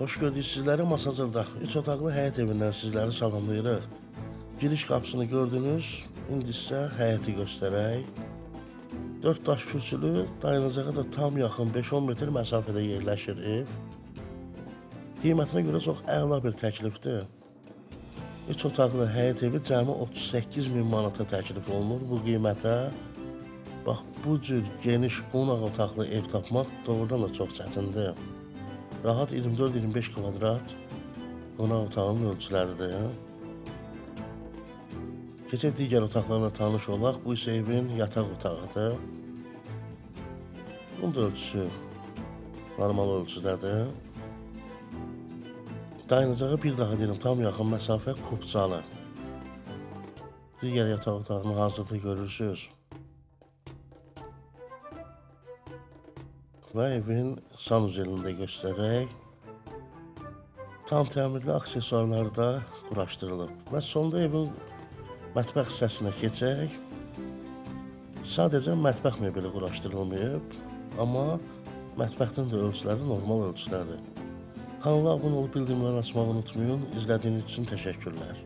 Xoş gördük sizləri Masazırda. 3 otaqlı həyət evindən sizləri salamlayırıq. Giriş qapısını gördünüz. İndi isə həyəti göstərək. 4 daş kürsülü, dayanacağa da tam yaxın 5-10 metr məsafədə yerləşir ev. Qiymətinə görə çox əla bir təklifdir. 3 otaqlı həyət evi cəmi 38 min manata təklif olunur bu qiymətə. Bax bu cür geniş qonaq otaqlı ev tapmaq doğrudan da çox çətindir. Rahat 24-25 kvadrat qonaq otağının ölçüləridir. Keçək digər otaqlarla tanış olaq. Bu isə evin yataq otağıdır. Bunun da ölçüsü normal ölçüdədir. Dayanacağı bir daha deyirəm, tam yaxın məsafə Kupçalı. Digər yataq otağını hazırda görürsünüz. Və evin sanuzelini də göstərək. Tam təmirli aksesuarları da quraşdırılıb. Və sonda evin mətbəx hissəsinə keçək. Sadəcə mətbəx mebeli quraşdırılmayıb, amma mətbəxin də ölçüləri normal ölçüdədir. Kanala abunə olub bildirimləri açmağı unutmayın. İzlədiyiniz üçün təşəkkürlər.